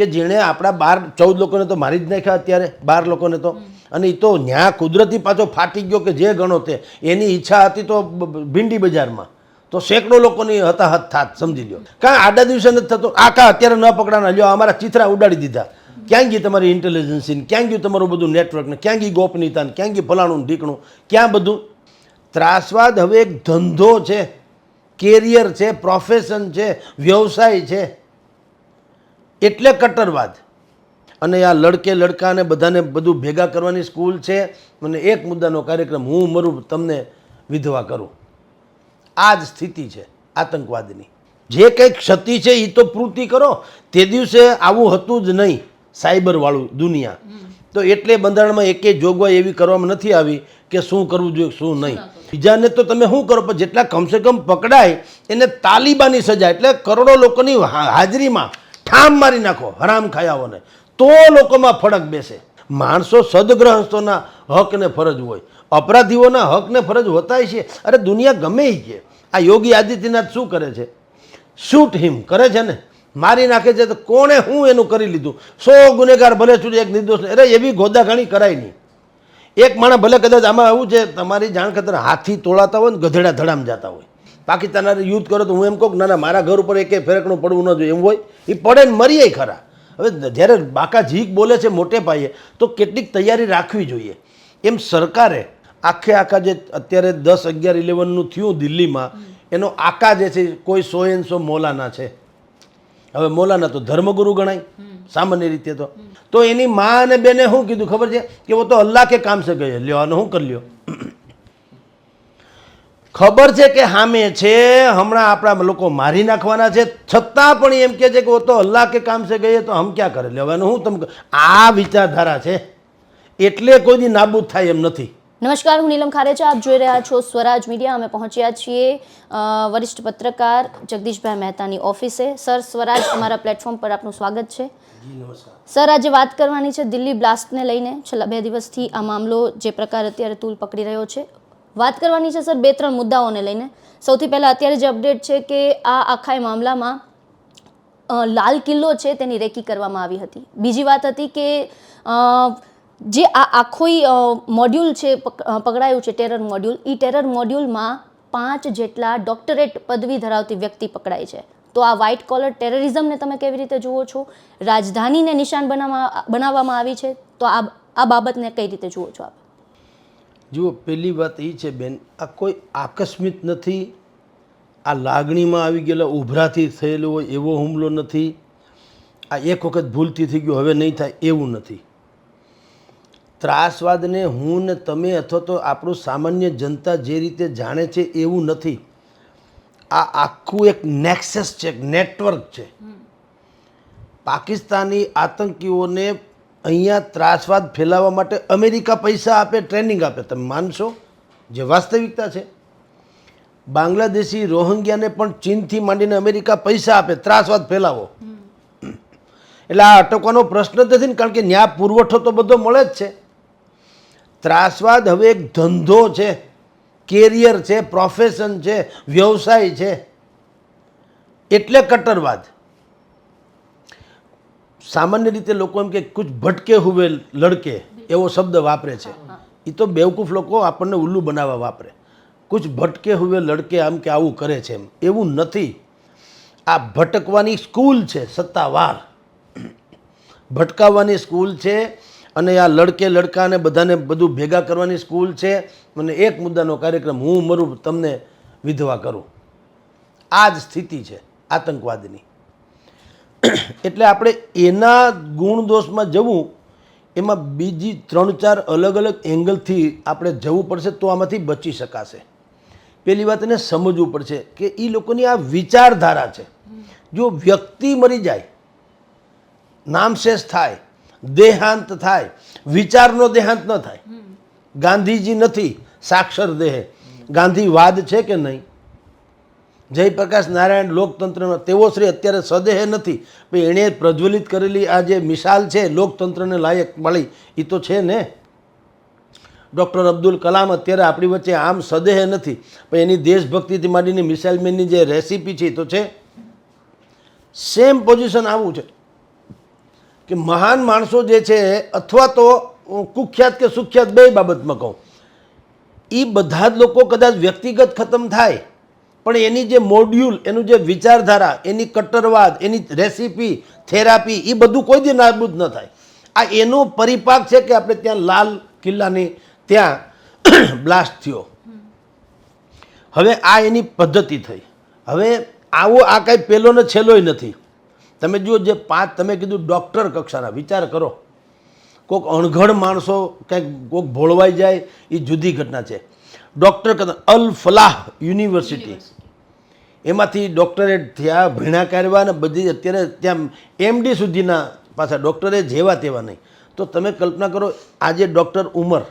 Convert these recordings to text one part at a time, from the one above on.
કે જેણે આપણા બાર, ચૌદ લોકોને તો મારી જ નાખ્યા અત્યારે, બાર લોકોને તો. અને એ તો ન્યા કુદરતી પાછો ફાટી ગયો કે જે ગણો તે, એની ઈચ્છા હતી તો ભીંડી બજારમાં. તો સેંકડો લોકોની હતાહત થાત, સમજી લો કાં આડા દિવસે નથી થતો? આખા અત્યારે ન પકડાના? લ્યો અમારા ચિત્રા ઉડાડી દીધા. ક્યાં ગઈ તમારી ઇન્ટેલિજન્સી ક્યાં ગયું તમારું બધું નેટવર્ક ને? ક્યાં ગઈ ગોપનીયતા ને? ક્યાં ગઈ ફલાણું ઢીકણું? ક્યાં બધું? ત્રાસવાદ હવે એક ધંધો છે. કેરિયર છે પ્રોફેશન છે, વ્યવસાય છે. એટલે કટ્ટરવાદ. અને આ લડકે લડકાને બધાને બધું ભેગા કરવાની સ્કૂલ છે અને એક મુદ્દાનો કાર્યક્રમ હું મરું તમને વિધવા કરું. આ જ સ્થિતિ છે આતંકવાદની. જે કંઈ ક્ષતિ છે એ તો પૂર્તિ કરો. તે દિવસે આવું હતું જ નહીં સાયબરવાળું દુનિયા. તો એટલે બંધારણમાં એકે જોગવાઈ એવી કરવામાં નથી આવી કે શું કરવું જોઈએ શું નહીં. બીજાને તો તમે શું કરો? પણ જેટલા કમસે કમ પકડાય એને તાલિબાની સજા. એટલે કરોડો લોકોની હાજરીમાં ઠામ મારી નાખો, હરામ ખાયાઓને તો લોકોમાં ફરક બેસે. માણસો સદગ્રહસ્થોના હકને ફરજ હોય. અપરાધીઓના હકને ફરજ હોતાય છે. અરે દુનિયા ગમે છે આ યોગી આદિત્યનાથ શું કરે છે? શૂટ હિમ કરે છે ને? મારી નાખે છે તો કોણે હું એનું કરી લીધું? સો ગુનેગાર ભલે છૂટે, એક નિર્દોષ અરે એવી ગોદાઘાણી કરાય નહીં. એક માણસ ભલે કદાચ આમાં આવું છે, તમારી જાણ ખાતર હાથી તોળાતા હોય ને ગધેડા ધડામ જતા હોય. પાકિસ્તાન યુદ્ધ કરો તો હું એમ કહું ના ના, મારા ઘર ઉપર એકે ફેરકણું પડવું ન જોઈએ. એમ હોય. એ પડે ને મરીએ ખરા. હવે જ્યારે બાકા ઝીક બોલે છે મોટે પાયે, તો કેટલીક તૈયારી રાખવી જોઈએ. એમ સરકારે આખે આખા જે અત્યારે દસ, અગિયાર ઇલેવનનું થયું દિલ્હીમાં, એનો આકા જે છે, કોઈ સો એન સો મોલાના છે. હવે મોલાના તો ધર્મગુરુ ગણાય, સામાન્ય રીતે તો. તો એની મા અને બેને શું કીધું ખબર છે? કે वो તો અલ્લાહ કે કામ સે ગયે. લ્યો અને શું કરી લ્યો? ખબર છે કે હામે છે હમણાં આપણા લોકો મારી નાખવાના છે છતાં પણ એમ કહે છે કે वो તો અલ્લાહ કે કામ છે ગઈએ તો હમ ક્યાં કરે? લેવાનું હું તમે આ વિચારધારા છે. એટલે કોઈ દી નાબૂદ થાય એમ નથી. નમસ્કાર હું નીલમ ખારેચા આપ જોઈ રહ્યા છો સ્વરાજ મીડિયા. અમે પહોંચ્યા છીએ વરિષ્ઠ પત્રકાર જગદીશભાઈ મહેતાની ઓફિસે. સર સ્વરાજ અમારા પ્લેટફોર્મ પર આપનું સ્વાગત છે. સર આજે વાત કરવાની છે દિલ્હી બ્લાસ્ટને લઈને. છેલ્લા બે દિવસથી આ મામલો જે પ્રકાર અત્યારે તૂલ પકડી રહ્યો છે વાત કરવાની છે, સર, બે, ત્રણ મુદ્દાઓને લઈને. સૌથી પહેલાં અત્યારે જે અપડેટ છે કે આ આખા મામલામાં લાલ કિલ્લો છે તેની રેકી કરવામાં આવી હતી. બીજી વાત હતી કે જે આ આખોઈ મોડ્યુલ છે પકડાયું છે, ટેરર મોડ્યુલ એ ટેરર મોડ્યુલમાં પાંચ જેટલા ડોક્ટરેટ પદવી ધરાવતી વ્યક્તિ પકડાય છે. તો આ વ્હાઇટ કોલર ટેરરિઝમને તમે કેવી રીતે જુઓ છો? રાજધાનીને નિશાન બનાવવા, બનાવવામાં આવી છે. તો આ આ બાબતને કઈ રીતે જુઓ છો આપ? જુઓ પહેલી વાત એ છે બેન આ કોઈ આકસ્મિક નથી. આ લાગણીમાં આવી ગયેલા ઉભરાથી થયેલો હોય એવો હુમલો નથી. આ એક વખત ભૂલથી થઈ ગયું હવે નહીં થાય એવું નથી. ત્રાસવાદને હું ને તમે અથવા તો આપણું સામાન્ય જનતા જે રીતે જાણે છે એવું નથી. આ આખું એક નેક્સસ છે નેટવર્ક છે. પાકિસ્તાની આતંકીઓને અહીંયા ત્રાસવાદ ફેલાવવા માટે અમેરિકા પૈસા આપે, ટ્રેનિંગ આપે. તમે માનશો? જે વાસ્તવિકતા છે. બાંગ્લાદેશી રોહિંગ્યાને પણ ચીનથી માંડીને અમેરિકા પૈસા આપે. ત્રાસવાદ ફેલાવો. એટલે આ અટકવાનો પ્રશ્ન જ નથી ને, કારણ કે ન્યાય પુરવઠો તો બધો મળે જ છે. ત્રાસવાદ હવે એક ધંધો છે. કેરિયર છે, પ્રોફેશન છે, વ્યવસાય છે. એટલે કટ્ટરવાદ. સામાન્ય રીતે લોકો એમ કે કુછ ભટકે હુએ લડકે એવો શબ્દ વાપરે છે. એ તો બેવકૂફ લોકો આપણને ઉલ્લુ બનાવવા વાપરે. કુછ ભટકે હુએ લડકે આમ કે આવું કરે છે એમ. એવું નથી. આ ભટકવાની સ્કૂલ છે સત્તાવાર. ભટકાવવાની સ્કૂલ છે અને આ લડકે લડકાને બધાને બધું ભેગા કરવાની સ્કૂલ છે. અને એક મુદ્દાનો કાર્યક્રમ હું મરું તમને વિધવા કરું. આ જ સ્થિતિ છે આતંકવાદની. એટલે આપણે એના ગુણ દોષમાં જવું, એમાં બીજી ત્રણ ચાર અલગ અલગ એંગલથી આપણે જવું પડશે તો આમાંથી બચી શકાશે. પહેલી વાત એને સમજવું પડશે કે એ લોકોની આ વિચારધારા છે. જો વ્યક્તિ મરી જાય નામશેષ થાય, દેહાંત થાય, વિચારનો દેહાંત ન થાય, ગાંધીજી નથી સાક્ષર દેહ. ગાંધીવાદ છે કે નહીં? જયપ્રકાશ નારાયણ લોકતંત્રનો તેવો શ્રી અત્યારે સદેહ નથી. પણ એણે પ્રજ્વલિત કરેલી આ જે મિસાલ છે, લોકતંત્રને લાયક મળી એ તો છે ને? ડૉક્ટર અબ્દુલ કલામ અત્યારે આપણી વચ્ચે આમ સદેહ નથી. પણ એની દેશભક્તિથી માંડીને મિસાઇલ મેનની જે રેસીપી છે તો છે. સેમ પોઝિશન આવું છે કે મહાન માણસો જે છે, અથવા તો કુખ્યાત કે સુખ્યાત બે બાબતમાં કહું. એ બધા જ લોકો કદાચ વ્યક્તિગત ખતમ થાય. પણ એની જે મોડ્યુલ એનું જે વિચારધારા, એની કટ્ટરવાદ, એની રેસીપી થેરાપી એ બધું કોઈ દી નાબૂદ ન થાય. આ એનો પરિપાક છે કે આપણે ત્યાં લાલ કિલ્લાની ત્યાં બ્લાસ્ટ થયો. હવે આ એની પદ્ધતિ થઈ. હવે આવો આ કાંઈ પહેલો ને છેલ્લોય નથી. તમે જુઓ જે પાંચ, તમે કીધું ડૉક્ટર કક્ષાના, વિચાર કરો. કોઈક અણઘડ માણસો કંઈક કોઈક ભોળવાઈ જાય એ જુદી ઘટના છે. Doctor Al Falah university. એમાંથી ડૉક્ટરેટ થયા ભીણા કાઢવા અને બધી અત્યારે ત્યાં એમડી સુધીના પાછા ડૉક્ટરે જેવા તેવા નહીં. તો તમે કલ્પના કરો આજે ડૉક્ટર ઉમર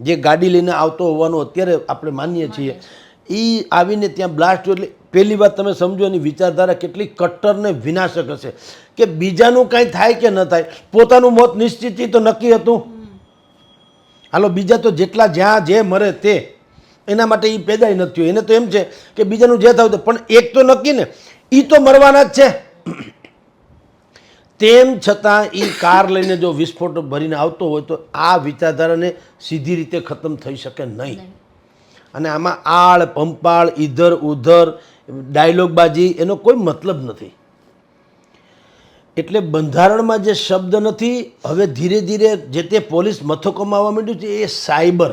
જે ગાડી લઈને આવતો હોવાનું અત્યારે આપણે માનીએ છીએ એ આવીને ત્યાં બ્લાસ્ટ એટલે પહેલી વાત તમે સમજો એની વિચારધારા કેટલી કટ્ટરને વિનાશક હશે. કે બીજાનું કાંઈ થાય કે ન થાય પોતાનું મોત નિશ્ચિત તો નક્કી હતું. હાલો બીજા તો જેટલા જ્યાં જે મરે તે. એના માટે એ પેદાય નથી થયું. એને તો એમ છે કે બીજાનું જે થયું પણ એક તો નક્કી ને એ તો મરવાના જ છે. તેમ છતાં એ કાર લઈને જો વિસ્ફોટ ભરીને આવતો હોય તો આ વિચારધારાને સીધી રીતે ખતમ થઈ શકે નહીં. અને આમાં આળ પંપાળ ઈધર ઉધર ડાયલોગબાજી એનો કોઈ મતલબ નથી. એટલે બંધારણમાં જે શબ્દ નથી હવે ધીરે ધીરે જે તે પોલીસ મથકોમાં આવવા માંડ્યું છે એ સાયબર.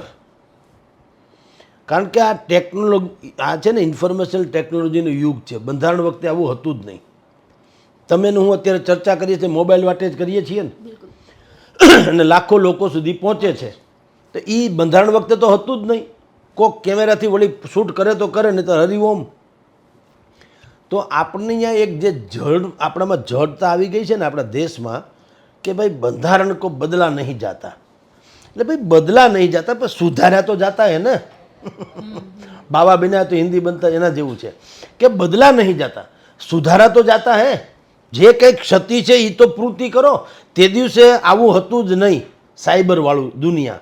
કારણ કે આ ટેકનોલોજી આ છે ને ઇન્ફોર્મેશન ટેકનોલોજીનો યુગ છે. બંધારણ વખતે આવું હતું જ નહીં. તમે હું અત્યારે ચર્ચા કરીએ છીએ મોબાઈલ વાટે જ કરીએ છીએ ને. અને લાખો લોકો સુધી પહોંચે છે. તો એ બંધારણ વખતે તો હતું જ નહીં. કોક કેમેરાથી વળી શૂટ કરે તો કરે ને તો હરિઓમ તો આપણને અહીંયા એક જે જડ આપણામાં જડતા આવી ગઈ છે ને આપણા દેશમાં કે ભાઈ બંધારણ કો બદલા નહીં જાતા. એટલે ભાઈ બદલા નહીં જાતા પણ સુધાર્યા તો જાતા હે ને. બાવા બિના તો હિન્દી બનતા એના જેવું છે. કે બદલા નહીં જાતા. સુધારા તો જાતા હે. જે કંઈ ક્ષતિ છે એ તો પૂર્તિ કરો. તે દિવસે આવું હતું જ નહીં સાયબરવાળું દુનિયા.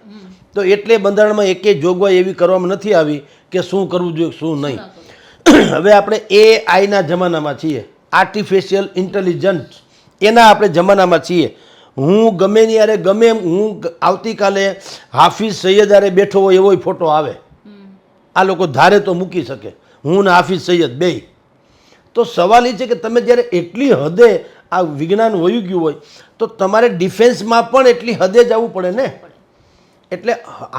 તો એટલે બંધારણમાં એકે જોગવાઈ એવી કરવામાં નથી આવી કે શું કરવું જોઈએ, શું નહીં. હવે આપણે એ આઈના જમાનામાં છીએ. આર્ટિફિશિયલ ઇન્ટેલિજન્સ એના આપણે જમાનામાં છીએ. હું ગમે ત્યારે ગમે હું આવતીકાલે હાફિઝ સૈયદ બેઠો હોય એવો ફોટો આવે. આ લોકો ધારે તો મૂકી શકે. હું ને હાફિઝ સૈયદ બે. તો સવાલ એ છે કે તમે જ્યારે એટલી હદે આ વિજ્ઞાન વયું ગયું હોય, તો તમારે ડિફેન્સમાં પણ એટલી હદે જવું પડે ને? એટલે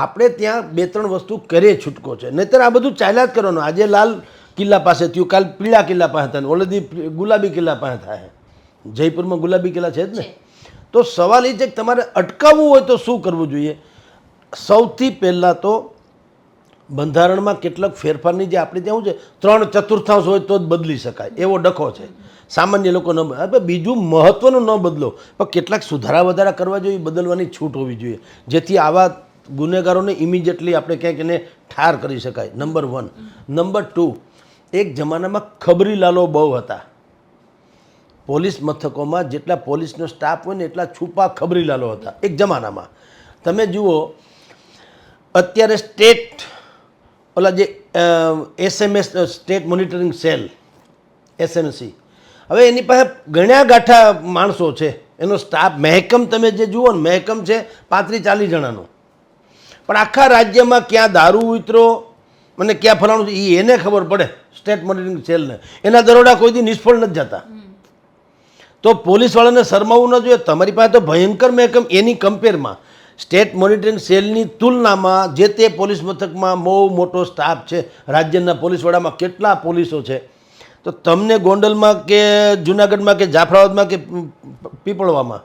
આપણે ત્યાં બે ત્રણ વસ્તુ કરીએ છૂટકો છે. નહીતર આ બધું ચાલ્યા જ કરવાનું. આજે લાલ કિલ્લા પાસે થયું, કાલ પીળા કિલ્લા પાસે થાય, ઓલરેડી ગુલાબી કિલ્લા પાસે થાય. જયપુરમાં ગુલાબી કિલ્લા છે જ ને? તો સવાલ એ છે કે તમારે અટકાવવું હોય તો શું કરવું જોઈએ? સૌથી પહેલાં તો બંધારણમાં કેટલાક ફેરફારની જે આપણે ત્યાં છે, ત્રણ ચતુર્થાંશ હોય તો જ બદલી શકાય. એવો ડખો છે. સામાન્ય લોકો ન બીજું મહત્ત્વનું ન બદલો. પણ કેટલાક સુધારા વધારા કરવા જોઈએ, બદલવાની છૂટ હોવી જોઈએ. જેથી આવા ગુનેગારોને ઇમિડિયેટલી આપણે ક્યાંક એને ઠાર કરી શકાય. નંબર વન નંબર ટુ એક જમાનામાં ખબરી લાલો બહુ હતા. પોલીસ મથકોમાં જેટલા પોલીસનો સ્ટાફ હોય ને એટલા છુપા ખબરીલાલો હતા. એક જમાનામાં. તમે જુઓ, અત્યારે સ્ટેટ ઓલા જે SMS state monitoring cell SMC. હવે એની પાસે ગણ્યા ગાંઠા માણસો છે. એનો સ્ટાફ મહેકમ તમે જે જુઓ ને મહેકમ છે પાંત્રીસ ચાલીસ જણાનો. પણ આખા રાજ્યમાં ક્યાં દારૂ ઉતરો અને ક્યાં ફલાણું એ એને ખબર પડે સ્ટેટ મોનિટરિંગ સેલને. એના દરોડા કોઈ દી નિષ્ફળ નથી જતા. તો પોલીસવાળાને શરમાવવું ન જોઈએ. તમારી પાસે તો ભયંકર મહેકમ એની કમ્પેરમાં સ્ટેટ મોનિટરિંગ સેલની તુલનામાં જે તે પોલીસ મથકમાં બહુ મોટો સ્ટાફ છે રાજ્યના પોલીસવાળામાં કેટલા પોલીસો છે? તો તમને ગોંડલમાં કે જુનાગઢમાં કે જાફરાબાદમાં કે પીપળવામાં?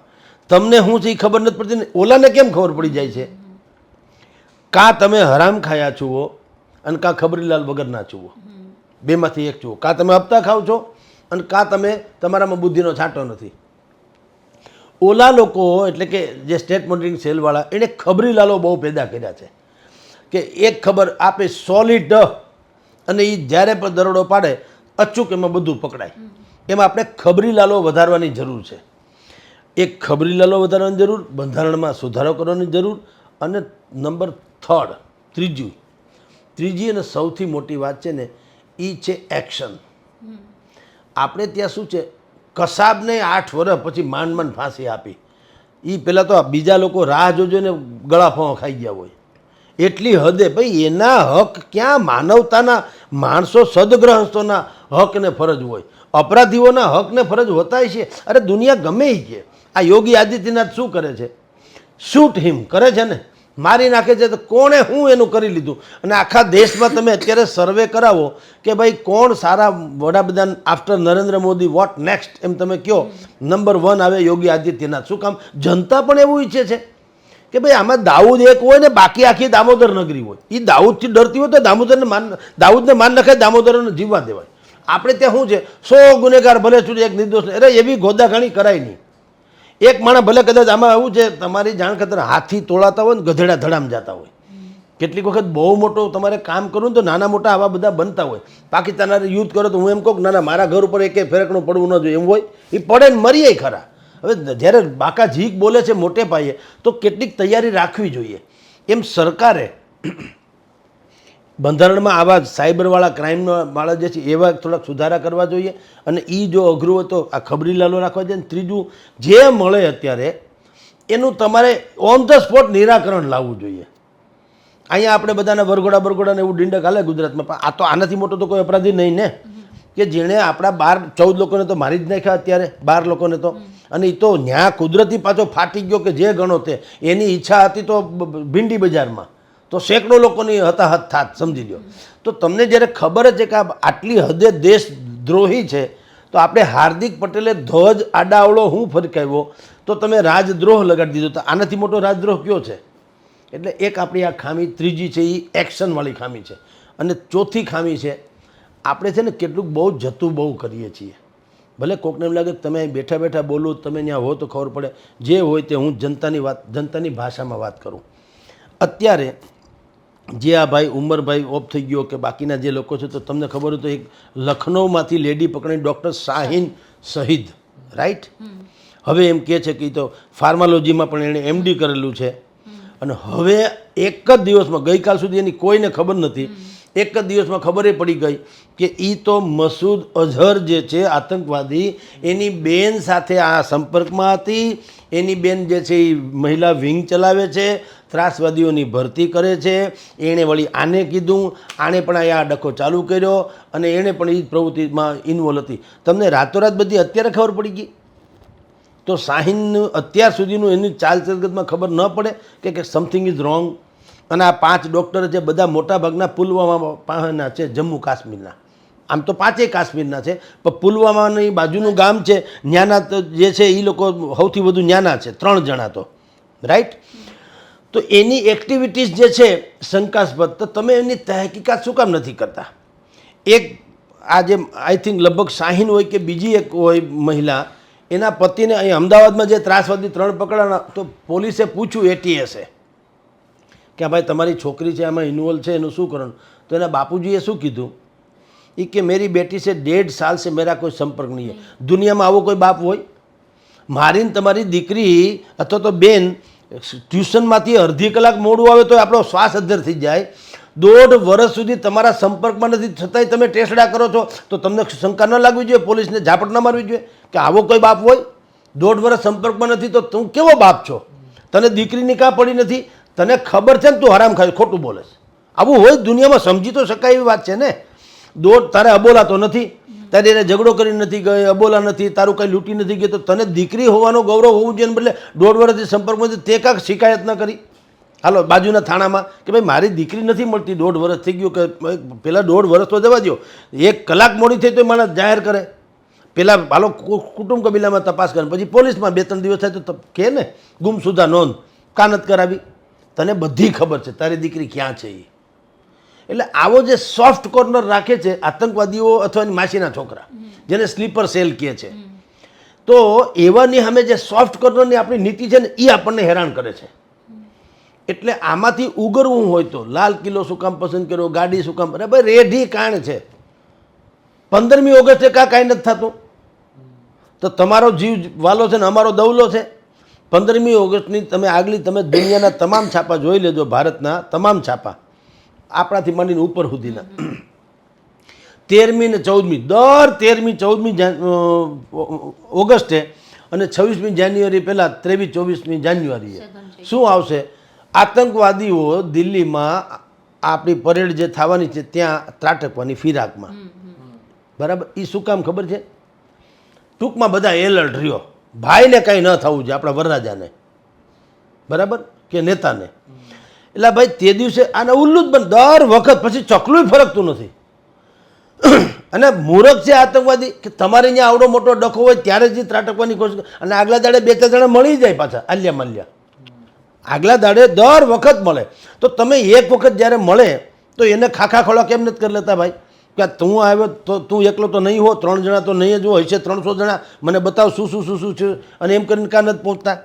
તમને હું છે એ ખબર નથી પડતી ને ઓલાને કેમ ખબર પડી જાય છે? કાં તમે હરામ ખાયા છુઓ અને કાં ખબરીલાલ વગરના છુઓ? બેમાંથી એક છુઓ. કાં તમે હપ્તા ખાવ છો અને કાં તમે તમારામાં બુદ્ધિનો છાંટો નથી? ઓલા લોકો એટલે કે જે સ્ટેટ મોનિટરિંગ સેલવાળા એણે ખબરી લાલો બહુ પેદા કર્યા છે. કે એક ખબર આપે સોલિડ અને એ જ્યારે પણ દરોડો પાડે અચૂક એમાં બધું પકડાય. એમાં આપણે ખબરી લાલો વધારવાની જરૂર છે. એક ખબરીલાલો વધારવાની જરૂર બંધારણમાં સુધારો કરવાની જરૂર અને નંબર થર્ડ ત્રીજું. ત્રીજી અને સૌથી મોટી વાત છે ને એ છે એક્શન આપણે ત્યાં શું છે કસાબને આઠ વર્ષ પછી માંડ માંડ ફાંસી આપી. એ પહેલાં તો બીજા લોકો રાહ જોજો ને ગળાફાં ખાઈ ગયા હોય. એટલી હદે ભાઈ એના હક ક્યાં માનવતાના માણસો સદગ્રહસ્થોના હકને ફરજ હોય. અપરાધીઓના હકને ફરજ હોતા છે. અરે દુનિયા ગમે છે આ યોગી આદિત્યનાથ શું કરે છે? શૂટ હિમ કરે છે ને? મારી નાખે છે તો કોણે હું એનું કરી લીધું? અને આખા દેશમાં તમે અત્યારે સર્વે કરાવો કે ભાઈ કોણ સારા વડાપ્રધાન after Narendra Modi what next એમ તમે કહો નંબર વન આવે યોગી આદિત્યનાથ. શું કામ? જનતા પણ એવું ઈચ્છે છે કે ભાઈ આમાં દાઉદ એક હોય ને બાકી આખી દામોદર નગરી હોય. એ દાઉદથી ડરતી હોય તો દામોદરને માન, દાઉદને માન નખાય દામોદરને જીવવા દેવાય. આપણે ત્યાં શું છે? સો ગુનેગાર ભલે છૂટે, એક નિર્દોષ. અરે એવી ગોદાઘાણી કરાય નહીં. એક માણસ ભલે કદાચ આમાં એવું છે, તમારી જાણ ખાતર હાથી તોળાતા હોય ને ગધેડા ધડામ જતા હોય. કેટલીક વખત બહુ મોટો તમારે કામ કરવું તો નાના મોટા આવા બધા બનતા હોય. પાકિસ્તાન યુદ્ધ કરો તો હું એમ કહું ના ના, મારા ઘર ઉપર એકે ફેરકનું પડવું ન જોઈએ, એમ હોય. એ પડે ને મરીએ ખરા. હવે જ્યારે બાકા ઝીક બોલે છે મોટે પાયે, તો કેટલીક તૈયારી રાખવી જોઈએ. એમ સરકારે બંધારણમાં આવા સાયબરવાળા ક્રાઇમવાળા જે છે, એવા થોડાક સુધારા કરવા જોઈએ અને એ જો અઘરું હોય તો આ ખબરી લાલો રાખવા જોઈએ. ત્રીજું, જે મળે અત્યારે, એનું તમારે ઓન ધ સ્પોટ નિરાકરણ લાવવું જોઈએ. અહીંયા આપણે બધાને વરઘોડા બરઘોડાને એવું ડીંડક હાલે ગુજરાતમાં, પણ આ તો આનાથી મોટો તો કોઈ અપરાધી નહીં ને. કે જેણે આપણા બાર, ચૌદ લોકોને તો મારી જ નાખ્યા અત્યારે, બાર લોકોને તો. અને એ તો ન્યા કુદરતી પાછો ફાટી ગયો કે જે ગણો તે, એની ઈચ્છા હતી તો ભીંડી બજારમાં. તો સેંકડો લોકોની હતાહત થાત, સમજી લ્યો. તો તમને જ્યારે ખબર છે કે આટલી હદે દેશદ્રોહી છે, તો આપણે હાર્દિક પટેલે ધ્વજ આડાવડો હું ફરકાવ્યો? તો તમે રાજદ્રોહ લગાડી દીધો. તો આનાથી મોટો રાજદ્રોહ કયો છે? એટલે એક આપણી આ ખામી, ત્રીજી છે એ એક્શનવાળી ખામી છે. અને ચોથી ખામી છે, આપણે છે ને કેટલુંક બહુ જતું બહુ કરીએ છીએ. ભલે કોકને એમ લાગે તમે બેઠા બેઠા બોલો, તમે ત્યાં હો તો ખબર પડે. જે હોય તે હું જનતાની વાત, જનતાની ભાષામાં વાત કરું. અત્યારે જે આ ભાઈ ઉમરભાઈ ઓફ થઈ ગયો કે બાકીના જે લોકો છે તો તમને ખબર હોય તો એક લખનૌમાંથી લેડી પકડી ડૉક્ટર શાહીન શહીદ. રાઈટ હવે એમ કહે છે કે તો ફાર્માલોજીમાં પણ એણે એમડી કરેલું છે. અને હવે એક જ દિવસમાં ગઈકાલ સુધી એની કોઈને ખબર નથી. એક જ દિવસમાં ખબર એ પડી ગઈ કે એ તો મસૂદ અઝહર જે છે, આતંકવાદી, એની બેન સાથે આ સંપર્કમાં હતી. એની બેન જે છે એ મહિલા વિંગ ચલાવે છે, ત્રાસવાદીઓની ભરતી કરે છે. એણે વળી આને કીધું, આણે પણ આ ડખો ચાલુ કર્યો અને એણે પણ એ પ્રવૃત્તિમાં ઇન્વોલ્વ હતી. તમને રાતોરાત બધી અત્યારે ખબર પડી ગઈ? તો શાહીનનું અત્યાર સુધીનું એની ચાલચલગતમાં ખબર ન પડે કે કે સમથિંગ ઇઝ રોંગ અને આ પાંચ ડૉક્ટર જે બધા મોટા ભાગના પુલવામા પાસેના છે જમ્મુ કાશ્મીરના. આમ તો પાંચેય કાશ્મીરના છે, પણ પુલવામાની બાજુનું ગામ છે, ન્યાના તો જે છે એ લોકો સૌથી વધુ ન્યાના છે, ત્રણ જણા તો. રાઈટ તો એની એક્ટિવિટીઝ જે છે શંકાસ્પદ. તો તમે એની તહકીકાત શું કામ નથી કરતા? એક આ જે આઈ થિંક લગભગ શાહીન હોય કે બીજી એક હોય મહિલા, એના પતિને અહીં અમદાવાદમાં જે ત્રાસવાદી ત્રણ પકડાણા, તો પોલીસે પૂછ્યું એટીએસે કે ભાઈ તમારી છોકરી છે એમાં ઇન્વોલ્વ છે, એનું શું કરવાનું? તો એના બાપુજીએ શું કીધું? એ કે મેરી બેટી છે, ડેઢ સાલ છે મેરા કોઈ સંપર્ક નહીં દુનિયામાં આવો કોઈ બાપ હોય? મારી તમારી દીકરી અથવા તો બેન ટ્યુશનમાંથી અડધી કલાક મોડું આવે તો આપણો શ્વાસ અધ્ધર થઈ જાય. દોઢ વર્ષ સુધી તમારા સંપર્કમાં નથી છતાંય તમે ટેસડા કરો છો. તો તમને શંકા ન લાગવી જોઈએ? પોલીસને ઝાપટ ન મારવી જોઈએ? કે આવો કોઈ બાપ હોય? દોઢ વર્ષ સંપર્કમાં નથી તો તું કેવો બાપ છો? તને દીકરીની કાં પડી નથી? તને ખબર છે ને તું હરામ ખાય ખોટું બોલે છે. આવું હોય દુનિયામાં સમજી તો શકાય એવી વાત છે ને. દોઢ તારે અબોલા તો નથી. તારે એને ઝઘડો કરી નથી ગયો અબોલા નથી, તારું કંઈ લૂંટી નથી ગયો, તો તને દીકરી હોવાનો ગૌરવ હોવું જોઈએ બદલે દોઢ વર્ષથી સંપર્કમાં તે કાંક શિકાયત ન કરી. હાલો, બાજુના થાણામાં કે ભાઈ, મારી દીકરી નથી મળતી, દોઢ વર્ષ થઈ ગયું કે પહેલાં દોઢ વર્ષ તો જવા દો એક કલાક મોડી થઈ તો માણસ જાહેર કરે. પહેલાં હાલો કુટુંબ કબીલામાં તપાસ કરે. પછી પોલીસમાં બે ત્રણ દિવસ થાય તો કે ને ગુમસુદા નોંધ, કાનત કરાવી. તને બધી ખબર છે. તારી દીકરી ક્યાં છે એ એટલે આવો જે સોફ્ટ કોર્નર રાખે છે, આતંકવાદીઓ અથવા માસીના છોકરા, જેને સ્લીપર સેલ કહે છે. તો એવાની સામે જે સોફ્ટ કોર્નરની આપણી નીતિ છે ને એ આપણને હેરાન કરે છે. એટલે આમાંથી ઉગરવું હોય તો લાલ કિલ્લો શું કામ પસંદ કર્યો, ગાડી શું કામ, અરે ભાઈ રેઢી કાણ છે. પંદરમી ઓગસ્ટે કાં કાંઈ નથી થતું. તો તમારો જીવ વાલો છે ને, અમારો દવલો છે. પંદરમી ઓગસ્ટની તમે આગલી તમે દુનિયાના તમામ છાપા જોઈ લેજો ભારતના તમામ છાપા. આપણાથી માંડીને ઉપર સુધીના. તેરમી ને ચૌદમી દર તેરમી ચૌદમી ઓગસ્ટે અને છવ્વીસમી જાન્યુઆરી પહેલાં ત્રેવીસ ચોવીસમી જાન્યુઆરીએ. શું આવશે? આતંકવાદીઓ દિલ્હીમાં આપણી પરેડ જે થવાની છે ત્યાં ત્રાટકવાની ફિરાકમાં. બરાબર? એ શું કામ ખબર છે? ટૂંકમાં બધા એલર્ટ રહ્યો. ભાઈને કાંઈ ન થવું જોઈએ, આપણા વરરાજાને. બરાબર? કે નેતાને. એટલે ભાઈ તે દિવસે આને ઉલ્લું જ બન, દર વખત પછી ચકલું ફરકતું નથી. અને મૂરખ છે આતંકવાદી, કે તમારે અહીંયા આવડો મોટો ડખો હોય ત્યારે જ ત્રાટકવાની કોશિશ અને આગલા દાડે બે ચાર જણા મળી જાય પાછા, આલ્યા મલ્યા. આગલા દાડે દર વખત મળે. તો તમે એક વખત જ્યારે મળે, તો એને ખાખા ખોળા કેમ નથી કરી લેતા ભાઈ? કે તું આવ્યો તો તું એકલો તો નહીં હો, ત્રણ જણા તો નહીં જ હોય, છે ત્રણસો જણા? મને બતાવ શું શું શું શું છે? અને એમ કરીને કાં નથી પહોંચતા?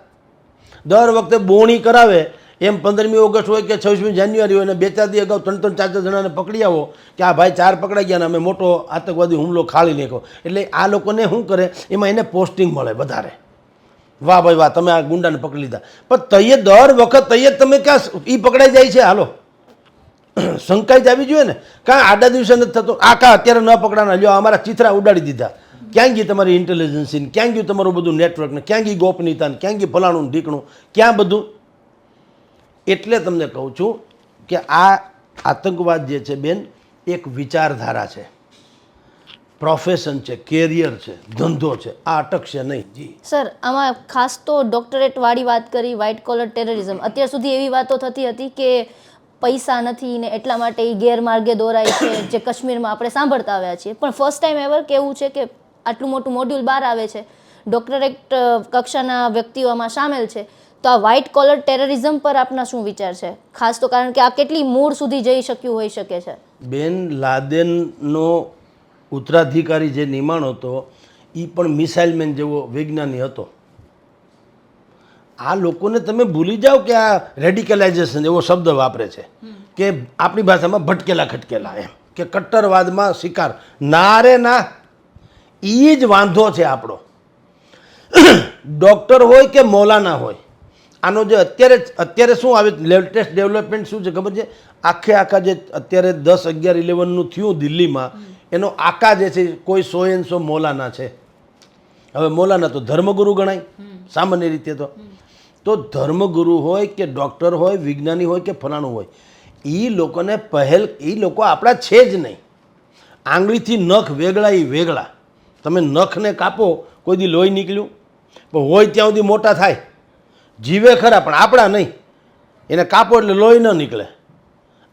દર વખતે બોણી કરાવે, એમ પંદરમી ઓગસ્ટ હોય કે છવ્વીસમી જાન્યુઆરી હોય અને બે ચાર દી અગાઉ ત્રણ ત્રણ, ચાર ચાર જણાને પકડી આવો કે આ ભાઈ ચાર પકડાઈ ગયા ને અમે મોટો આતંકવાદી હુમલો ખાલી નાખ્યો. એટલે આ લોકોને શું કરે? એમાં એને પોસ્ટિંગ મળે વધારે. વાહ ભાઈ વાહ, તમે આ ગુંડાને પકડી લીધા. પણ તૈયે દર વખત તૈયે તમે ક્યાં એ પકડાઈ જાય છે? હાલો. શંકાઈ જ આવી જોઈએ ને. કાં આડા દિવસે નથી થતો. આ કાં અત્યારે ન પકડાના. લ્યો અમારા ચિત્રા ઉડાડી દીધા. ક્યાં ગઈ તમારી ઇન્ટેલિજન્સી ને? ક્યાં ગયું તમારું બધું નેટવર્ક ને? ક્યાં ગઈ ગોપનીયતા ને ક્યાં ગઈ ફલાણું ઢીકણું? ક્યાં બધું? એટલે તમને કહું છું કે આ આતંકવાદ જે છે બેન, એક વિચારધારા છે. પ્રોફેશન છે કેરિયર છે, ધંધો છે. આ અટકશે નહીં. સર આમાં ખાસ તો ડોક્ટરેટ વાળી વાત કરી વ્હાઇટ કોલર ટેરરિઝમ અત્યાર સુધી એવી વાતો થતી હતી કે પૈસા નથી ને એટલા માટે એ ગેરમાર્ગે દોરાય છે જે કાશ્મીરમાં આપણે સાંભળતા આવ્યા છીએ. પણ ફર્સ્ટ ટાઈમ એવર કેવું છે કે આટલું મોટું મોડ્યુલ બહાર આવે છે. ડોક્ટરેટ કક્ષાના વ્યક્તિઓ આમાં સામેલ છે. તો આ વ્હાઇટ કોલર ટેરરિઝમ પર આપના શું વિચાર છે? ખાસ તો કારણ કે આ કેટલી મૂળ સુધી જઈ શક્યું હોઈ શકે છે. બેન, લાદેનનો ઉત્તરાધિકારી જે નિમાણ હતો એ પણ મિસાઇલમેન જેવો વિજ્ઞાની હતો. આ લોકોને તમે ભૂલી જાઓ કે આ રેડિકલાઇઝેશન એવો શબ્દ વાપરે છે કે આપણી ભાષામાં ભટકેલા ખટકેલા એમ, કે કટ્ટરવાદમાં શિકાર. ના રે ના એ જ વાંધો છે આપણો. ડૉક્ટર હોય કે મૌલાના હોય, આનો જે અત્યારે અત્યારે શું આવે, લેટેસ્ટ ડેવલપમેન્ટ શું છે ખબર છે? આખે આખા જે અત્યારે દસ, અગિયાર, ઇલેવનનું થયું દિલ્હીમાં, એનો આકા જે છે, કોઈ સો એન સો મોલાના છે. હવે મોલાના તો ધર્મગુરુ ગણાય, સામાન્ય રીતે તો. તો ધર્મગુરુ હોય કે ડૉક્ટર હોય, વિજ્ઞાની હોય કે ફલાણું હોય એ લોકોને પહેલ એ લોકો આપણા છે જ નહીં. આંગળીથી નખ વેગળા એ વેગળા. તમે નખને કાપો, કોઈ દી લોહી નીકળ્યું. પણ હોય ત્યાં સુધી મોટા થાય. જીવે ખરા, પણ આપણા નહીં. એને કાપો એટલે લોહી ન નીકળે.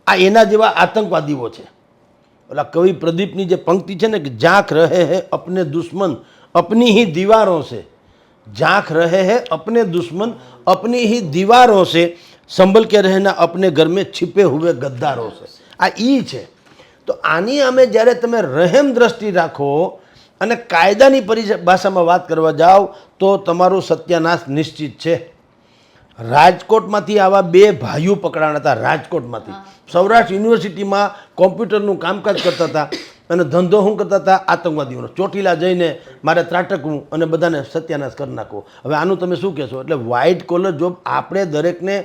આ એના જેવા આતંકવાદીઓ છે. ઓલા કવિ પ્રદીપની જે પંક્તિ છે ને કે ઝાંખ રહે હે અપને દુશ્મન, અપની હી દીવારો છે झांक रहे हैं अपने दुश्मन अपनी ही दीवारों से संभल के रहना अपने घर में छिपे हुए गद्दारों से આ ઈ છે તો આની અમે જ્યારે તમે રહેમ દ્રષ્ટિ રાખો અને કાયદાની પરિ ભાષામાં વાત કરવા જાઓ તો તમારું સત્યાનાશ નિશ્ચિત છે રાજકોટમાંથી આવા બે ભાઈઓ પકડાણા હતા રાજકોટમાંથી સૌરાષ્ટ્ર યુનિવર્સિટીમાં કોમ્પ્યુટરનું કામકાજ કરતા હતા અને ધંધો શું કરતા હતા, આતંકવાદીઓનો. ચોટીલા જઈને મારે ત્રાટકવું અને બધાને સત્યાનાશ કરી નાખવો. હવે આનું તમે શું કહેશો? એટલે વ્હાઇટ કોલર જોબ આપણે દરેકને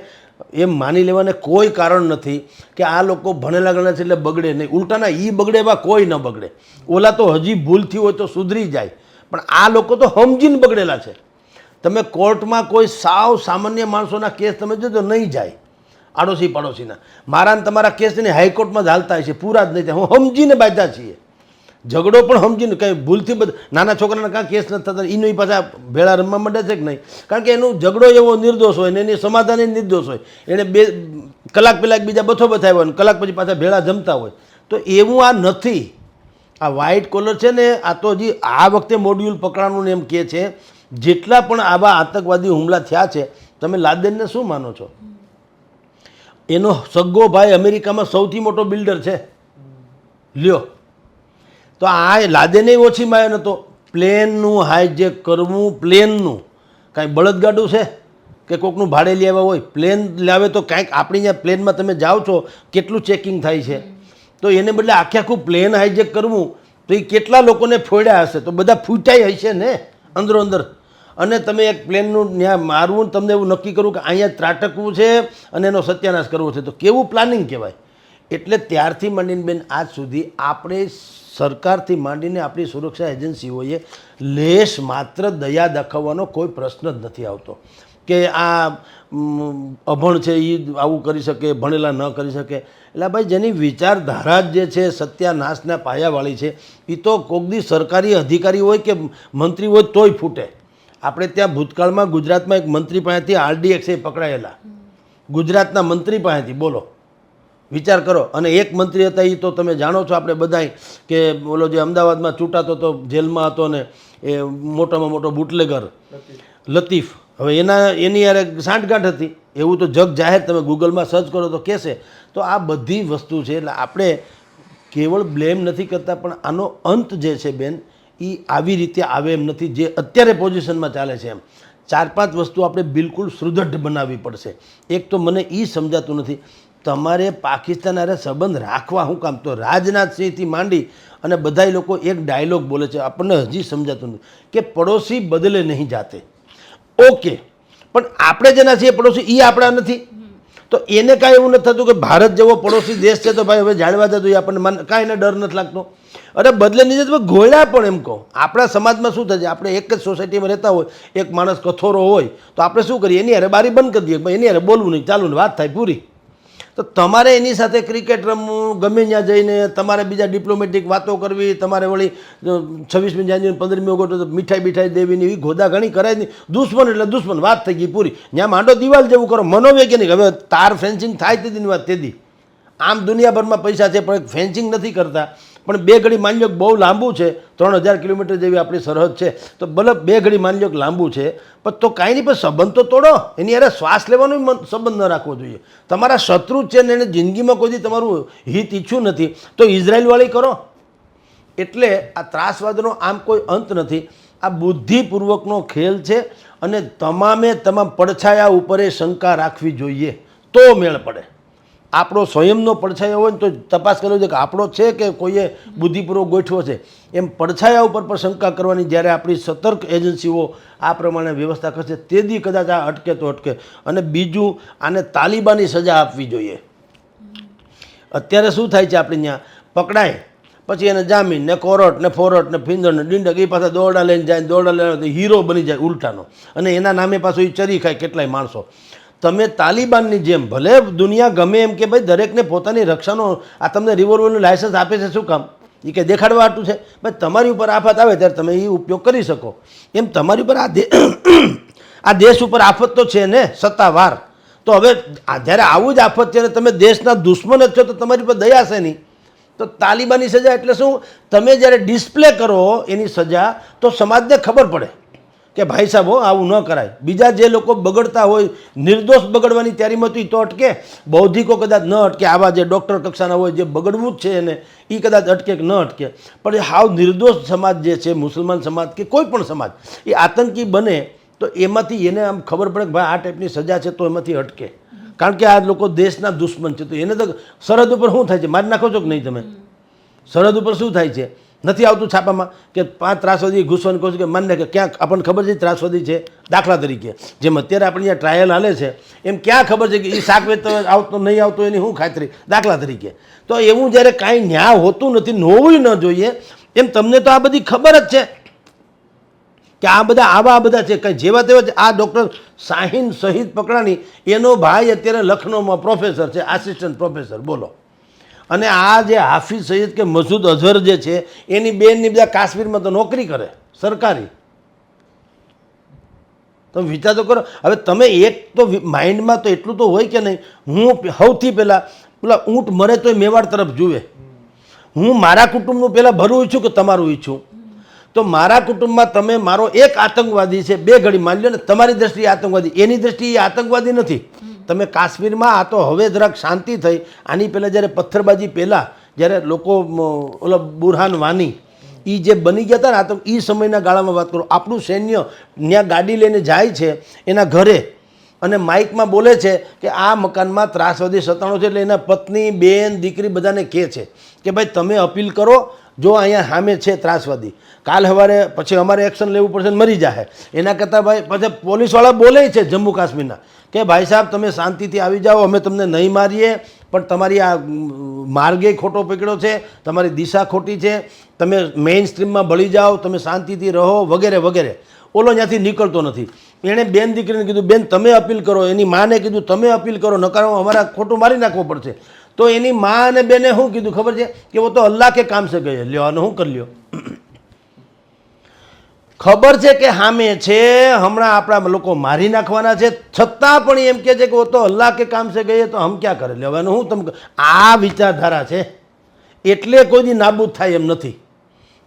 એમ માની લેવાને કોઈ કારણ નથી કે આ લોકો ભણેલા ગણેલા છે એટલે બગડે નહીં. ઉલટાના એ બગડે એવા કોઈ ન બગડે. ઓલા તો હજી ભૂલથી હોય તો સુધરી જાય. પણ આ લોકો તો સમજીને બગડેલા છે. તમે કોર્ટમાં કોઈ સાવ સામાન્ય માણસોના કેસ તમે જોજો, નહીં જાય. આડોશી પાડોશીના મારા ને તમારા કેસને હાઈકોર્ટમાં જ હાલતા છે પૂરા જ નહીં હું સમજીને બાંધતા છીએ. ઝઘડો પણ સમજીને કંઈ ભૂલથી બધા, નાના છોકરાના કાં કેસ નથી થતા એનું પાછા ભેળા રમવા માંડે છે કે નહીં? કારણ કે એનું ઝઘડો એવો નિર્દોષ હોય ને એની સમાધાન નિર્દોષ હોય. એણે બે કલાક પહેલાં બીજા બથો બથાવ્યો હોય ને કલાક પછી પાછા ભેળા જમતા હોય. તો એવું આ નથી. આ વ્હાઇટ કોલર છે ને, આ તો હજી આ વખતે મોડ્યુલ પકડાનું એમ કહે છે. જેટલા પણ આવા આતંકવાદી હુમલા થયા છે, તમે લાદેનને શું માનો છો? એનો સગ્ગો ભાઈ અમેરિકામાં સૌથી મોટો બિલ્ડર છે. લ્યો. તો આ લાદેને ઓછી માયો નહોતો પ્લેનનું હાઈજેક કરવું, પ્લેનનું. કાંઈ બળદગાડું છે? કે કોકનું ભાડે લેવા હોય? પ્લેન લાવે તો કાંઈક આપણી ત્યાં પ્લેનમાં તમે જાઓ છો, કેટલું ચેકિંગ થાય છે? તો એને બદલે આખે આખું પ્લેન હાઈજેક કરવું, તો એ કેટલા લોકોને ફોડ્યા હશે? તો બધા ફૂટાઈ હશે ને? અંદરો અંદર. અને તમે એક પ્લેનનું ત્યાં મારવું તમને એવું નક્કી કરવું કે અહીંયા ત્રાટકવું છે અને એનો સત્યાનાશ કરવો છે. તો કેવું પ્લાનિંગ કહેવાય? એટલે ત્યારથી માંડીને બેન આજ સુધી આપણે સરકારથી માંડીને આપણી સુરક્ષા એજન્સીઓએ લેશ માત્ર દયા દાખવવાનો કોઈ પ્રશ્ન જ નથી આવતો. કે આ અભણ છે એ આવું કરી શકે, ભણેલા ન કરી શકે. એટલે ભાઈ જેની વિચારધારા જે છે, સત્યાનાશના પાયાવાળી છે એ તો કોકદી સરકારી અધિકારી હોય કે મંત્રી હોય તોય ફૂટે. આપણે ત્યાં ભૂતકાળમાં ગુજરાતમાં એક મંત્રી પાસેથી આરડીએક્સે પકડાયેલા. ગુજરાતના મંત્રી પાસેથી બોલો. વિચાર કરો. અને એક મંત્રી હતા એ તો તમે જાણો છો આપણે બધાય કે બોલો જે અમદાવાદમાં ચૂંટાતો તો જેલમાં હતો ને એ મોટામાં મોટો બુટલેગર. લતીફ. હવે એના એની યારે સાંઠગાંઠ હતી. એવું તો જગ જાહેર તમે ગૂગલમાં સર્ચ કરો તો કહેશે. તો આ બધી વસ્તુ છે એટલે આપણે કેવળ બ્લેમ નથી કરતા પણ આનો અંત જે છે બેન એ આવી રીતે આવે એમ નથી. જે અત્યારે પોઝિશનમાં ચાલે છે એમ. ચાર પાંચ વસ્તુ આપણે બિલકુલ સુદૃઢ બનાવવી પડશે. એક તો મને એ સમજાતું નથી. તમારે પાકિસ્તાન હારે સંબંધ રાખવા શું કામ? તો રાજનાથસિંહથી માંડી અને બધાય લોકો એક ડાયલોગ બોલે છે. આપણને હજી સમજાતું નથી કે પડોશી બદલે નહીં જાતે. ઓકે પણ આપણે જેના છીએ પડોશી એ આપણા નથી. તો એને કાંઈ એવું નથી થતું કે ભારત જેવો પડોશી દેશ છે તો ભાઈ હવે જાણવા જતું આપણને. મને કાંઈ એને ડર નથી લાગતો. અરે બદલે નીચે તમે ગોળ્યા પણ એમ કહો. આપણા સમાજમાં શું છે આપણે એક જ સોસાયટીમાં રહેતા હોય, એક માણસ કથોરો હોય, તો આપણે શું કરીએ? એની હારે બારી બંધ કરી દઈએ. એની હારે બોલવું નહીં. ચાલુ ને વાત થાય પૂરી. તો તમારે એની સાથે ક્રિકેટ રમવું, ગમે ત્યાં જઈને તમારે બીજા ડિપ્લોમેટિક વાતો કરવી, તમારે વળી છવ્વીસમી જાન્યુઆરી, પંદરમી ઓગસ્ટ મીઠાઈ બીઠાઈ દેવીની એવી ગોદા ઘણી કરાય નહીં. દુશ્મન એટલે દુશ્મન. વાત થઈ ગઈ પૂરી. ત્યાં માંડો દિવાલ જેવું કરો. મનોવૈજ્ઞાનિક. હવે તાર ફેન્સિંગ થાય તેની વાત તેદી. આમ દુનિયાભરમાં પૈસા છે, પણ ફેન્સિંગ નથી કરતા. પણ બે ઘડી માની લો બહુ લાંબુ છે. ત્રણ હજાર કિલોમીટર જેવી આપણી સરહદ છે. તો ભલે બે ઘડી માની લો લાંબુ છે, પણ તો કાંઈ નહીં પણ સંબંધ તો તોડો. એની અરે શ્વાસ લેવાનો સંબંધ ન રાખવો જોઈએ. તમારા શત્રુ છે ને એને જિંદગીમાં કોઈ તમારું હિત ઈચ્છું નથી. તો ઇઝરાયલવાળી કરો. એટલે આ ત્રાસવાદનો આમ કોઈ અંત નથી. આ બુદ્ધિપૂર્વકનો ખેલ છે અને તમામે તમામ પડછાયા ઉપર એ શંકા રાખવી જોઈએ. તો મેળ પડે. આપણો સ્વયંનો પડછાયો હોય ને તો તપાસ કરવો જોઈએ કે આપણો છે કે કોઈએ બુદ્ધિપૂર્વક ગોઠવો છે. એમ પડછાયા ઉપર પણ શંકા કરવાની જ્યારે આપણી સતર્ક એજન્સીઓ આ પ્રમાણે વ્યવસ્થા કરશે, તે દી કદાચ આ અટકે તો અટકે. અને બીજું, આને તાલિબાની સજા આપવી જોઈએ. અત્યારે શું થાય છે આપણે ત્યાં? પકડાય. પછી એને જામીન, ને કોરટ, ને ફોરટ, ને ફિંદર, ને ડીંડક એ પાછા દોરડા લઈને જાય, દોરડા લઈને હીરો બની જાય ઉલટાનો. અને એના નામે પાછું એ ચરી ખાય કેટલાય માણસો. તમે તાલિબાનની જેમ, ભલે દુનિયા ગમે એમ કે ભાઈ દરેકને પોતાની રક્ષાનો, આ તમને રિવોલ્વરનું લાયસન્સ આપે છે, શું કામ? એ કે દેખાડવા આટું છે. ભાઈ, તમારી ઉપર આફત આવે ત્યારે તમે એ ઉપયોગ કરી શકો. એમ તમારી ઉપર આ આ દેશ ઉપર આફત તો છે ને, સત્તાવાર. તો હવે જ્યારે આવું જ આફત છે ને, તમે દેશના દુશ્મન જ છો, તો તમારી પર દયા છે નહીં. તો તાલિબાની સજા એટલે શું? તમે જ્યારે ડિસ્પ્લે કરો એની સજા, તો સમાજને ખબર પડે. કે ભાઈ સાહેબ હો આવું ન કરાય. બીજા જે લોકો બગડતા હોય નિર્દોષ બગડવાની તૈયારીમાં તો તો અટકે. બૌદ્ધિકો કદાચ ન અટકે. આવા જે ડૉક્ટર કક્ષાના હોય જે બગડવું જ છે એને એ કદાચ અટકે કે ન અટકે. પણ એ હાવ નિર્દોષ સમાજ જે છે મુસલમાન સમાજ કે કોઈ પણ સમાજ એ આતંકી બને તો એમાંથી એને આમ ખબર પડે કે ભાઈ આ ટાઈપની સજા છે તો એમાંથી અટકે. કારણ કે આ લોકો દેશના દુશ્મન છે. તો એને તો સરહદ ઉપર શું થાય છે? મારી નાખો છો કે નહીં તમે? સરહદ ઉપર શું થાય છે? નથી આવતું છાપામાં કે પાંચ ત્રાસવાદી ઘૂસવાની કોશિશ કે માનને કે ક્યાંક આપણને ખબર છે ત્રાસવાદી છે દાખલા તરીકે. જેમ અત્યારે આપણે અહીંયા ટ્રાયલ હાલે છે, એમ ક્યાં ખબર છે કે એ શાક વેચતો આવતો નહીં આવતો એની શું ખાતરી? દાખલા તરીકે. તો એવું જ્યારે કાંઈ ન્યાય હોતું નથી હોવું ન જોઈએ, એમ તમને તો આ બધી ખબર જ છે કે આ બધા આવા બધા છે, કંઈ જેવા તેવા છે. આ ડૉક્ટર શાહીન શહીદ પકડાણી એનો ભાઈ અત્યારે લખનૌમાં પ્રોફેસર છે આસિસ્ટન્ટ પ્રોફેસર બોલો. અને આ જે હાફિઝ સૈયદ કે મસૂદ અઝહર જે છે, એની બેનની બધા કાશ્મીરમાં તો નોકરી કરે, સરકારી. તમે વિચાર તો કરો, હવે તમે એક તો માઇન્ડમાં તો એટલું તો હોય કે નહીં, હું સૌથી પહેલાં, પેલા ઊંટ મરે તોય મેવાડ તરફ જુએ. હું મારા કુટુંબનું પહેલાં ભરવું ઈચ્છું કે તમારું ઈચ્છું? તો મારા કુટુંબમાં તમે મારો એક આતંકવાદી છે, બે ઘડી માની લો ને, તમારી દ્રષ્ટિએ આતંકવાદી, એની દ્રષ્ટિએ આતંકવાદી નથી. તમે કાશ્મીરમાં આ તો હવે જરાક શાંતિ થઈ. આની પહેલાં જ્યારે પથ્થરબાજી પહેલાં, જ્યારે લોકો ઓલા બુરહાન વાની એ જે બની ગયા હતા ને તો એ સમયના ગાળામાં વાત કરો. આપણું સૈન્ય ત્યાં ગાડી લઈને જાય છે, એના ઘરે. અને માઇકમાં બોલે છે કે આ મકાનમાં ત્રાસવાદી સતાણો છે, એટલે એના પત્ની, બેન, દીકરી બધાને કહે છે કે ભાઈ તમે અપીલ કરો, જો અહીંયા સામે છે ત્રાસવાદી. કાલ સવારે પછી અમારે એક્શન લેવું પડશે મરી જાય એના કરતાં ભાઈ, પછી પોલીસવાળા બોલે છે જમ્મુ કાશ્મીરના. કે ભાઈ સાહેબ, તમે શાંતિથી આવી જાઓ, અમે તમને નહીં મારીએ, પણ તમારી આ માર્ગે ખોટો પકડ્યો છે, તમારી દિશા ખોટી છે, તમે મેઇન સ્ટ્રીમમાં ભળી જાઓ, તમે શાંતિથી રહો, વગેરે વગેરે. ઓલો ત્યાંથી નીકળતો નથી. એણે બેન દીકરીને કીધું, બેન, તમે અપીલ કરો. એની માને કીધું, તમે અપીલ કરો, નકાર અમારા ખોટું મારી નાખવું પડશે. તો એની મા અને બેને શું કીધું ખબર છે? કે વો તો અલ્લાહ કે કામ સે ગયે લ્યો અને શું કરી લ્યો? ખબર છે કે સામે છે, હમણાં આપણા લોકો મારી નાખવાના છે, છતાં પણ એમ કહે છે કે ઓ તો અલ્લાહ કે કામ છે ગઈએ તો હમ ક્યાં કરે? લેવાનું હું તમે આ વિચારધારા છે, એટલે કોઈ દી નાબૂદ થાય એમ નથી.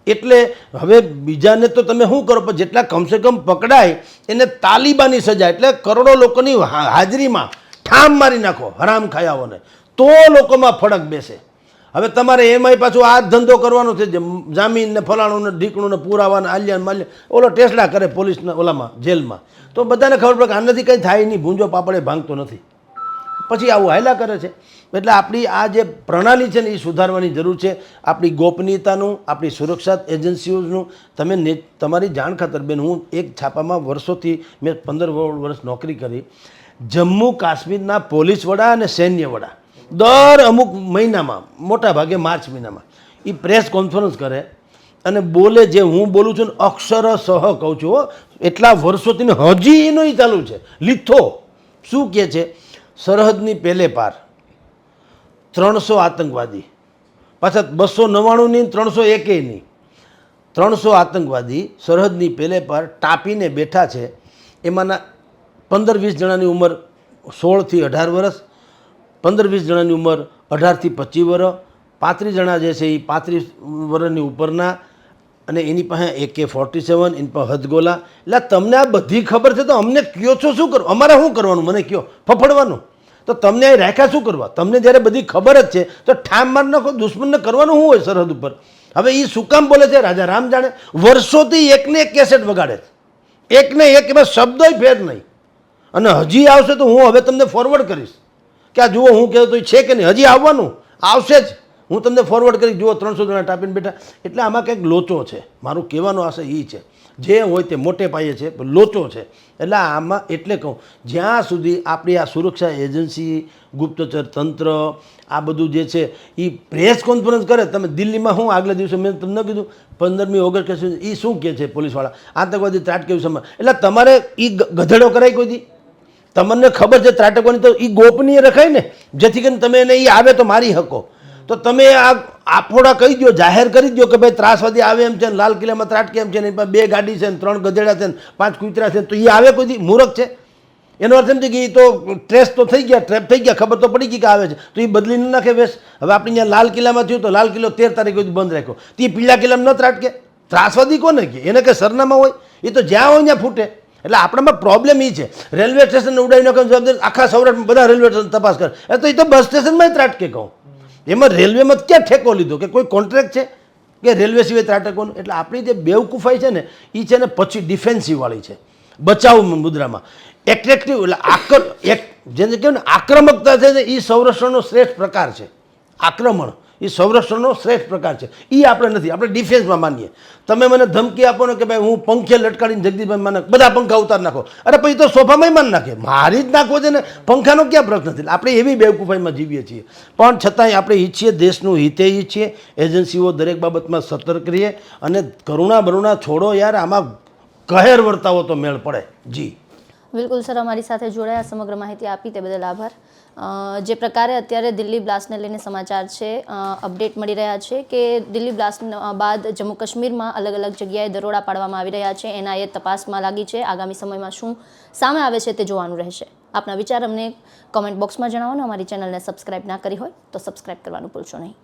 એટલે હવે બીજાને તો તમે શું કરો, પણ જેટલા કમસે કમ પકડાય, એને તાલિબાની સજા, એટલે કરોડો લોકોની હાજરીમાં ઠામ મારી નાખો, હરામ ખાયાઓને તો લોકોમાં ફરક બેસે. હવે તમારે એમાંય પાછું આ ધંધો કરવાનો છે જામીન ને ફલાણું ને ઢીકણું ને પુરાવાને આલ્યા માલિયા માલ્યા ઓલો ટેસડા કરે પોલીસના ઓલામાં, જેલમાં. તો બધાને ખબર પડે કે આનાથી કંઈ થાય નહીં, ભૂંજો પાપડે ભાંગતો નથી. પછી આવું હાયલા કરે છે. એટલે આપણી આ જે પ્રણાલી છે ને, એ સુધારવાની જરૂર છે. આપણી ગોપનીયતાનું, આપણી સુરક્ષા એજન્સીઓનું, તમે ને, તમારી જાણ ખાતર, બેન, હું એક છાપામાં વર્ષોથી, મેં પંદર વર્ષ નોકરી કરી. જમ્મુ કાશ્મીરના પોલીસ વડા અને સૈન્ય વડા. દર અમુક મહિનામાં, મોટા ભાગે માર્ચ મહિનામાં એ પ્રેસ કોન્ફરન્સ કરે અને બોલે જે હું બોલું છું ને અક્ષરસહ કહું છું. એટલા વર્ષોથી હજી એનો ચાલુ છે. લીથો, શું કહે છે? સરહદની પેલે પાર, ત્રણસો આતંકવાદી. પાછા બસો નવ્વાણુંની ત્રણસો એકેયની. ત્રણસો આતંકવાદી સરહદની પેલે પાર ટાપીને બેઠા છે. એમાંના પંદર વીસ જણાની ઉંમર સોળથી અઢાર વર્ષ પંદર વીસ જણાની ઉંમર, અઢારથી પચીસ વર્ષ પાંત્રીસ જણા જે છે એ પાંત્રીસ વર્ષની ઉપરના અને એની પાસે એકે ફોર્ટી સેવન એની પાસે હદગોલા એટલે તમને આ બધી ખબર છે તો અમને કયો છો, શું કરો અમારે શું કરવાનું? મને કયો? ફફડવાનું. તો તમને અહીં રાખ્યા શું કરવા? તમને જ્યારે બધી ખબર જ છે, તો ઠામ માર નાખો, દુશ્મનને કરવાનું શું હોય સરહદ ઉપર? હવે એ શું કામ બોલે છે? રાજા રામ જાણે વર્ષોથી એકને એક કેસેટ વગાડે છે. એકને એક એમાં શબ્દોય ફેર નહીં. અને હજી આવશે તો હું હવે તમને ફોરવર્ડ કરીશ. કે આ જુઓ, હું કહેતો તો છે કે નહીં? હજી આવવાનું? આવશે જ. હું તમને ફોરવર્ડ કરી, જુઓ, ત્રણસો જણા ટાપીને બેઠા. એટલે આમાં કંઈક લોચો છે. મારું કહેવાનો આશય એ છે. જે હોય તે મોટે પાયે છે લોચો છે. એટલે આમાં એટલે કહું, જ્યાં સુધી આપણી આ સુરક્ષા એજન્સી, ગુપ્તચર તંત્ર, આ બધું જે છે એ પ્રેસ કોન્ફરન્સ કરે, તમે દિલ્હીમાં હું આગલા દિવસે મેં તમને કીધું, પંદરમી ઓગસ્ટ કે એ શું કહે છે પોલીસવાળા? આતંકવાદી ત્રાટકે સમય એટલે તમારે એ ગધેડો કરાય કોઈ દી? તમને ખબર છે ત્રાટકોની તો એ ગોપનીય રખાય ને. જેથી કરીને તમે એને એ આવે તો મારી શકો તો તમે આ આફોડા કહી દો જાહેર કરી દો કે ભાઈ ત્રાસવાદી આવે એમ છે ને, લાલ કિલ્લામાં ત્રાટકે એમ છે ને એમાં બે ગાડી છે ને, ત્રણ ગધેડા છે ને, પાંચ કૂતરા છે તો એ આવે કોઈ મૂરખ છે. એનો અર્થ એમ છે કે એ તો ટ્રેસ તો થઈ ગયા, ટ્રેપ થઈ ગયા, ખબર તો પડી ગઈ કે આવે છે. તો એ બદલી ન નાખે વેશ. હવે આપણે અહીંયા લાલ કિલ્લામાં થયું તો લાલ કિલ્લો તેર તારીખ સુધી બંધ રાખ્યો. તે પીળા કિલ્લામાં ન ત્રાટકે. ત્રાસવાદી કોને કે? એને કે સરનામા હોય? એ તો જ્યાં હોય ત્યાં ફૂટે. એટલે આપણામાં પ્રોબ્લેમ એ છે. રેલવે સ્ટેશન ઉડાવી નાખવાની આખા સૌરાષ્ટ્રમાં બધા રેલવે સ્ટેશન તપાસ કરે. એ તો એ તો બસ સ્ટેશનમાં ત્રાટકે કહું. એમાં રેલવેમાં ક્યાં ઠેકો લીધો? કે કોઈ કોન્ટ્રાક્ટ છે? કે રેલવે સિવાય ત્રાટકોનું એટલે આપણી જે બેવકૂફાઈ છે ને એ છે ને પછી ડિફેન્સિવવાળી છે. બચાવ મુદ્રામાં. એટ્રેક્ટિવ એટલે આકર, એક, જેને કહેવાય ને આક્રમકતા છે ને એ સંરક્ષણનો શ્રેષ્ઠ પ્રકાર છે. આક્રમણ. એ સંરક્ષણનો શ્રેષ્ઠ પ્રકાર છે. એ આપણે નથી, આપણે ડિફેન્સમાં માનીએ. તમે મને ધમકી આપો ને કે ભાઈ હું પંખે લટકાડીને જગદીશભાઈ માને બધા પંખા ઉતાર નાખો. અરે પછી તો સોફામાં માન નાખે. મારી જ નાખવો છે ને, પંખાનો ક્યાં પ્રશ્ન નથી આપણે એવી બેવકૂફાઈમાં જીવીએ છીએ. પણ છતાંય આપણે ઈચ્છીએ, દેશનું હિતે ઈચ્છીએ, એજન્સીઓ દરેક બાબતમાં સતર્ક રહીએ અને કરુણા બરુણા છોડો યાર, આમાં કહેર વર્તાવો તો મેળ પડે. જી. બિલકુલ સર, અમારી સાથે જોડાયા, સમગ્ર માહિતી આપી તે બદલ આભાર. જે પ્રકારે અત્યારે દિલ્હી બ્લાસ્ટને લઈને સમાચાર છે અપડેટ મળી રહ્યા છે કે દિલ્હી બ્લાસ્ટ બાદ જમ્મુ કાશ્મીરમાં અલગ અલગ જગ્યાએ દરોડા પાડવામાં આવી રહ્યા છે. એનઆઈએ તપાસમાં લાગી છે. આગામી સમયમાં શું સામે આવે છે તે જોવાનું રહેશે. આપના વિચાર અમને કોમેન્ટ બોક્સમાં જણાવો અમારી ચેનલને સબસ્ક્રાઇબ ના કરી હોય તો સબસ્ક્રાઇબ કરવાનું ભૂલશો નહીં.